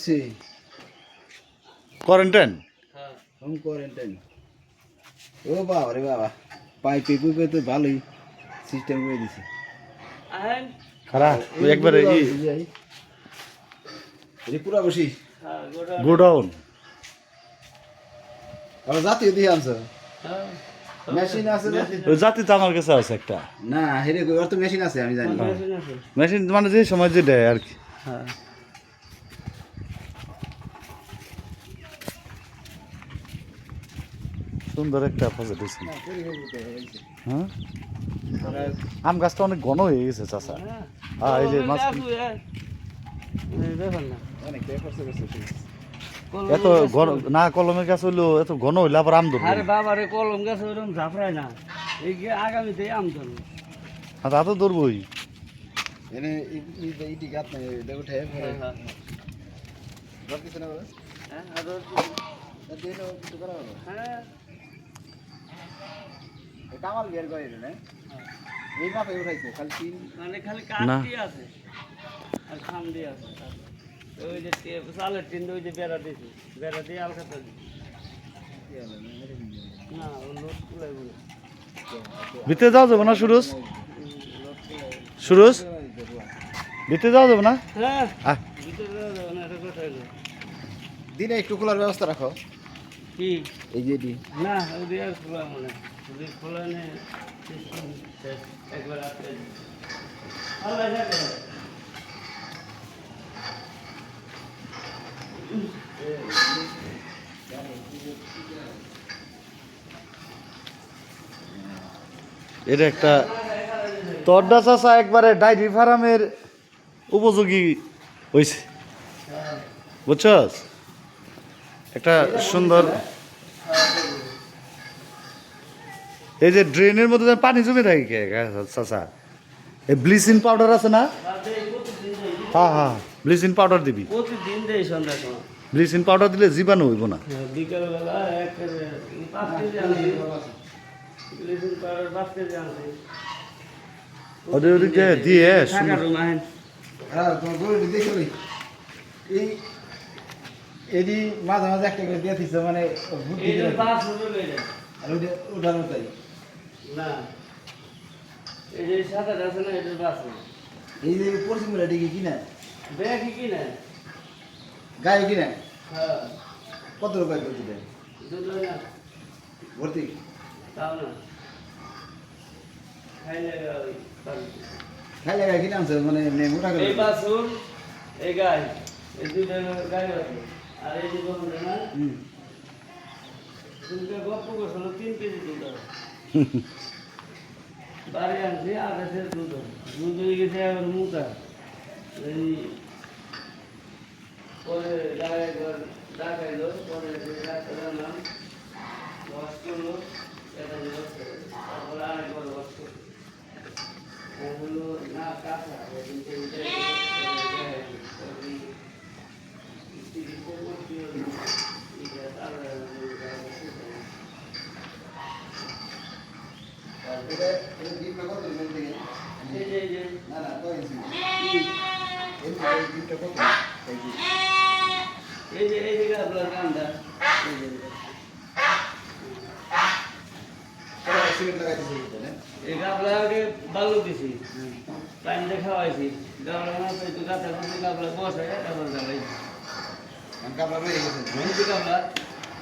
সে quarantine home quarantine ও বাবা রে বাবা পাইপে পুপে তো ভালোই সিস্টেম করে দিছে খারাপ একবারে ই এই পুরা বসি। গোডাউন আর জাতীয় দিয়ে আনছো? মেশিন আছে না? ওই জাতি তো আমার কাছে আছে একটা। না হেরে কই ওর তো মেশিন আছে আমি জানি। মেশিন মানে যে সময় যে দেয় আর কি। সুন্দর একটা প্রজেক্ট হয়েছে। হ্যাঁ আম গাছটা অনেক ঘন হয়ে গেছে চাষা হ্যাঁ। এই যে মাছ করছে সে। এত ঘন না কলমের গাছ হইল এত ঘন হইলে আবার আম ধরবে। আরে বাবা রে কলম গাছ ওরকম ঝাপড়ায় না। এই যে আগামীতে আম ধরবো। আর তা তো ধরবই। হ্যাঁ, আরও কিছু করা। হ্যাঁ। কামাল বের করে না এই মাপে উঠাইছে খালি তিন মানে খালি না। আছে আর খাম দিয়ে আছে ওই যে চালের টিন ওই যে বেড়া দিয়েছি বেড়া দিয়ে আলকাতা না লোড তুলাই বলে। ভিতরে যাওয়া যাবে না সুরজ? সুরজ? ভিতরে যাওয়া যাবে। না? হ্যাঁ? দিনে একটু খোলার ব্যবস্থা রাখো। কি? এই যে এটি। না ওই আর খোলা মানে যদি খোলা নেই একবার আটকে আল্লাহ যাবে এটা একটা তড্ডা চাষা একবারে ডাইরি ফার্মের উপযোগী হয়েছে বুঝছস? একটা সুন্দর এই যে ড্রেনের মধ্যে যে পানি জমে থাকে কে চাষা এই ব্লিচিং পাউডার আছে না? হ্যাঁ হ্যাঁ ব্লিচিং পাউডার দিবি। প্রতিদিন দেই সন্ধ্যা সময়। ব্লিচিং পাউডার দিলে জীবাণু হইব না। ওদের দিয়ে এটি মাঝে মাঝে একটা করে দিয়ে দিচ্ছে মানে এইটা দিয়ে আর ওইটা উঠানো তাই না। এই যে সাদা আছে না এটা পাঁচ রুপে এই যে পশ্চিম এটি কি কিনা। ব্যাগ কি না গায়ে কিনা। হ্যাঁ। কত রুপায় করতে দেয় ভর্তি? তাও না। খাইলে ওই পাঁচ- খাই জায়গায় কিনে আনছে মানে মোটা এই বাসুর এই গাই এই দুটো গাই আছে আর এই যে বলুন না হুম। দুটো গপ্প করছিল তিন কেজি দুধ। বাড়ি আনছি আকাশের দুধ। দুধ হয়ে গেছে আবার মুখা এই পরে গায়ে একবার ডাকাইলো পরে ডাক্তার আনলাম ওয়াশ করল তারপরে আরেকবার ওয়াশ করল না কাঁচা কিন্তু এটা এটা এটা ডিমটা কত মেল থেকে না না তো ইনছি এই যে এই যে আপনার কামটা এই যে বালু দিছি পানি দিয়ে খাওয়াইছি গাবলা না তো গাছে বসে গাবলা বসে তারপর গাবলাই আমি রয়ে গেছে মহিলা গাবলা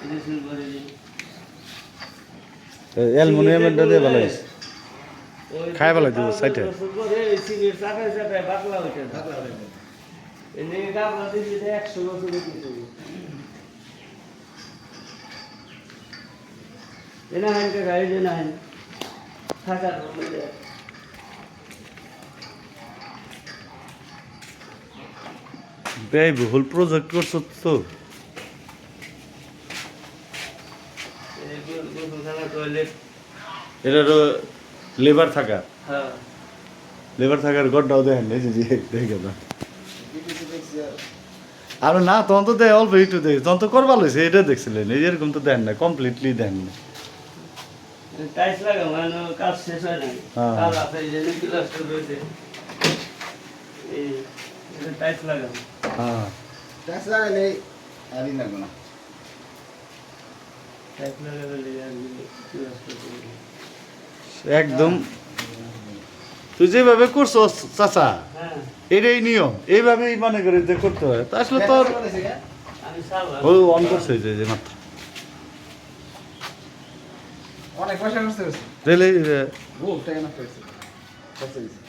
এই যে ভালো হয়েছে খাই ফেলাই দিব, মধ্যে ব্যয়বহুল প্রজেক্ট করছ তো। এটারও লেবার থাকা হ্যাঁ। লেবার থাকার গড্ডাও দেখেন এই যে দেখে না আর না তখন তো দেয় অল্প একটু দেখে তখন তো করবা লইছে এটা দেখছিলেন। এই এরকম তো দেন না কমপ্লিটলি দেন না। টাইস লাগা মানে কাজ শেষ হয় হ্যাঁ। কাজ আছে এই যে নিউক্লিয়াস রয়েছে এই টাইস লাগা। হ্যাঁ। ট্যাক্স লাগাইলে আর না। এক লাগালে আর একদম। তুই যেভাবে করছ চাচা এটাই নিয়ম। এইভাবেই মনে করে যে করতে হয়। তা আসলে তোর ও অন করছে যে যে মাত্র। অনেক পয়সা খরচ হয়েছে।